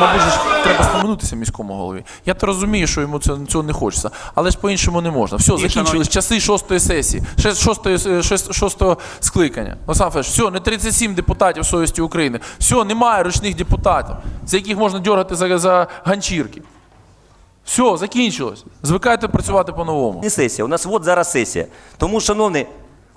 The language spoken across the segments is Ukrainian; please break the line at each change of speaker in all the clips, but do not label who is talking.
Мабуть, треба споминутися міському голові. Я то розумію, що йому цього не хочеться, але ж по-іншому не можна. Все, закінчились часи шостої сесії, шостої, е, шостого скликання. Насамперед, все, не 37 депутатів совісті України. Все, немає ручних депутатів, за яких можна дергати за, за ганчірки. Все, закінчилось. Звикайте працювати по-новому.
Не сесія. У нас от зараз сесія. Тому, шановні.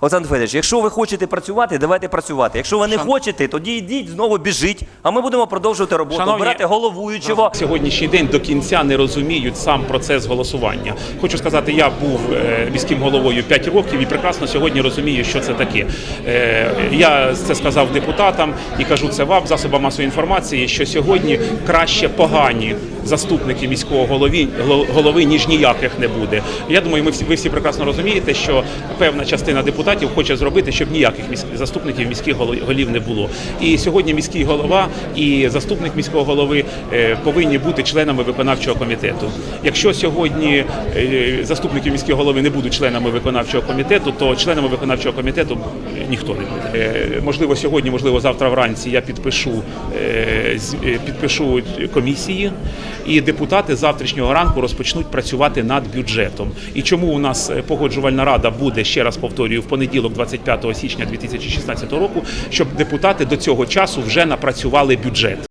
Олександр Федорович, якщо ви хочете працювати, давайте працювати. Якщо ви не хочете, тоді йдіть знову біжіть, а ми будемо продовжувати роботу,
Шановні-
обирати головуючого.
Сьогоднішній день до кінця не розуміють сам процес голосування. Хочу сказати, я був е, міським головою 5 років і прекрасно сьогодні розумію, що це таке. Е, Я це сказав депутатам і кажу це вам, засобам масової інформації, що сьогодні краще погані заступники міського голови, голови ніж ніяких не буде. Я думаю, ми всі ви всі прекрасно розумієте, що певна частина депутатів хоче зробити, щоб ніяких заступників міських голів не було. І сьогодні міський голова і заступник міського голови е, повинні бути членами виконавчого комітету. Якщо сьогодні е, заступники міського голови не будуть членами виконавчого комітету, то членами виконавчого комітету ніхто не буде. Е, Можливо, сьогодні, можливо, завтра вранці я підпишу підпишу комісії, і депутати завтрашнього ранку розпочнуть працювати над бюджетом. І чому у нас погоджувальна рада буде ще раз повторюю в понеділок, 25 січня 2016 року, щоб депутати до цього часу вже напрацювали бюджет.